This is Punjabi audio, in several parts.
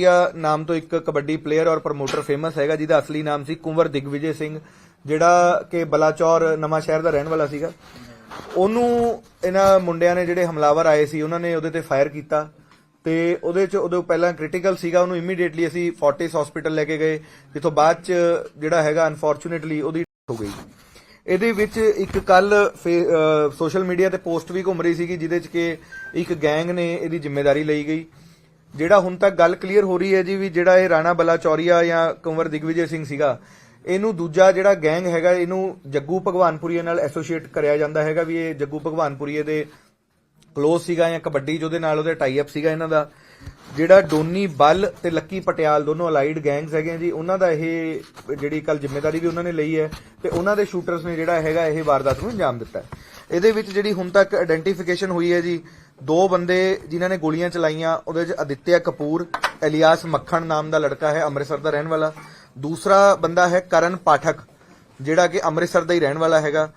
ਨਾਮ ਤੋਂ ਇੱਕ ਕਬੱਡੀ ਪਲੇਅਰ ਔਰ ਪ੍ਰਮੋਟਰ ਫੇਮਸ ਹੈਗਾ, ਜਿਹਦਾ ਅਸਲੀ ਨਾਮ ਸੀ ਕੁੰਵਰ ਦਿਗਵਿਜੇ ਸਿੰਘ, ਜਿਹੜਾ ਕਿ ਬਲਾਚੌਰ ਨਵਾਂ ਸ਼ਹਿਰ ਦਾ ਰਹਿਣ ਵਾਲਾ ਸੀਗਾ। ਉਹਨੂੰ ਇਹਨਾਂ ਮੁੰਡਿਆਂ ਨੇ ਜਿਹੜੇ ਹਮਲਾਵਰ ਆਏ ਸੀ, ਉਹਨਾਂ ਨੇ ਉਹਦੇ ਤੇ ਫਾਇਰ ਕੀਤਾ ਤੇ ਉਹਦੇ ਚ ਉਦੋਂ ਪਹਿਲਾਂ ਕ੍ਰਿਟੀਕਲ ਸੀਗਾ, ਉਹਨੂੰ ਇਮੀਡੀਏਟਲੀ ਅਸੀਂ ਫੋਰਟਿਸ ਹਸਪੀਟਲ ਲੈ ਕੇ ਗਏ, ਜਿੱਥੋਂ ਬਾਅਦ ਚ ਜਿਹੜਾ ਹੈਗਾ ਅਨਫੋਰਚੂਨੇਟਲੀ ਉਹਦੀ death ਹੋ ਗਈ। ਇਹਦੇ ਵਿੱਚ ਇੱਕ ਕੱਲ ਸੋਸ਼ਲ ਮੀਡੀਆ ਤੇ ਪੋਸਟ ਵੀ ਘੁੰਮ ਰਹੀ ਸੀਗੀ, ਜਿਹਦੇ ਚ ਕਿ ਇੱਕ ਗੈਂਗ ਨੇ ਇਹਦੀ ਜ਼ਿੰਮੇਵਾਰੀ ਲਈ ਗਈ। ਜਿਹੜਾ ਹੁਣ ਤੱਕ ਗੱਲ ਕਲੀਅਰ ਹੋ ਰਹੀ ਹੈ ਜੀ ਵੀ ਜਿਹੜਾ ਇਹ ਰਾਣਾ ਬਲਾਚੌਰੀਆ ਜਾਂ ਕੁੰਵਰ ਦਿਗਵਿਜੇ ਸਿੰਘ ਸੀਗਾ, ਇਹਨੂੰ ਦੂਜਾ ਜਿਹੜਾ ਗੈਂਗ ਹੈਗਾ, ਇਹਨੂੰ ਜੱਗੂ ਭਗਵਾਨਪੁਰੀਏ ਨਾਲ ਐਸੋਸੀਏਟ ਕਰਿਆ ਜਾਂਦਾ ਹੈਗਾ ਵੀ ਇਹ ਜੱਗੂ ਭਗਵਾਨਪੁਰੀਏ ਦੇ ਕਲੋਜ਼ ਸੀਗਾ ਜਾਂ ਕਬੱਡੀ ਜਿਹਦੇ ਨਾਲ ਉਹਦੇ ਟਾਈ ਅਪ ਸੀਗਾ ਇਹਨਾਂ ਦਾ। ਜਿਹੜਾ ਡੋਨੀ ਬੱਲ ਤੇ ਲੱਕੀ ਪਟਿਆਲ ਦੋਨੋਂ ਅਲਾਈਡ ਗੈਂਗਸ ਹੈਗੇ ਜੀ, ਉਹਨਾਂ ਦਾ ਇਹ ਜਿਹੜੀ ਕੱਲ ਜ਼ਿੰਮੇਵਾਰੀ ਵੀ ਉਹਨਾਂ ਨੇ ਲਈ ਹੈ ਤੇ ਉਹਨਾਂ ਦੇ ਸ਼ੂਟਰਸ ਨੇ ਜਿਹੜਾ ਹੈਗਾ ਇਹ ਵਾਰਦਾਤ ਨੂੰ ਅੰਜਾਮ ਦਿੱਤਾ ਇਹਦੇ ਵਿੱਚ ਜਿਹੜੀ ਹੁਣ ਤੱਕ ਆਇਡੈਂਟੀਫਿਕੇਸ਼ਨ ਹੋਈ ਹੈ ਜੀ ਦੋ ਬੰਦੇ ਜਿਨ੍ਹਾਂ ਨੇ ਗੋਲੀਆਂ ਚਲਾਈਆਂ, ਉਹਦੇ ਵਿੱਚ ਅਦਿੱਤਿਆ ਕਪੂਰ ਇਲਿਆਸ ਮੱਖਣ ਨਾਮ ਦਾ ਲੜਕਾ ਹੈ, ਅੰਮ੍ਰਿਤਸਰ ਦਾ ਰਹਿਣ ਵਾਲਾ। ਦੂਸਰਾ ਬੰਦਾ ਹੈ ਕਰਨ ਪਾਠਕ, ਜਿਹੜਾ ਕਿ ਅੰਮ੍ਰਿਤਸਰ ਦਾ ਹੀ ਰਹਿਣ ਵਾਲਾ ਹੈਗਾ।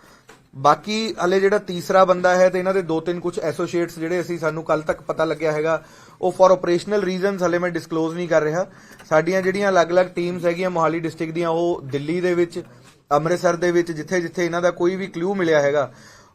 ਬਾਕੀ ਹਲੇ ਜਿਹੜਾ ਤੀਸਰਾ ਬੰਦਾ ਹੈ ਤੇ ਇਹਨਾਂ ਦੇ ਦੋ ਤਿੰਨ ਕੁਝ ਐਸੋਸੀਏਟਸ ਜਿਹੜੇ ਅਸੀਂ ਸਾਨੂੰ ਕੱਲ ਤੱਕ ਪਤਾ ਲੱਗਿਆ ਹੈਗਾ, ਉਹ ਫॉर ਆਪਰੇਸ਼ਨਲ ਰੀਜ਼ਨਸ ਹਲੇ ਮੈਂ ਡਿਸਕਲੋਜ਼ ਨਹੀਂ ਕਰ ਰਿਹਾ। ਸਾਡੀਆਂ ਜਿਹੜੀਆਂ ਅਲੱਗ-ਅਲੱਗ ਟੀਮਸ ਹੈਗੀਆਂ ਮੋਹਾਲੀ ਡਿਸਟ੍ਰਿਕਟ ਦੀਆਂ, ਉਹ ਦਿੱਲੀ ਦੇ ਵਿੱਚ, ਅੰਮ੍ਰਿਤਸਰ ਦੇ ਵਿੱਚ, ਜਿੱਥੇ-ਜਿੱਥੇ ਇਹਨਾਂ ਦਾ ਕੋਈ ਵੀ ਕਲੂ ਮਿਲਿਆ ਹੈਗਾ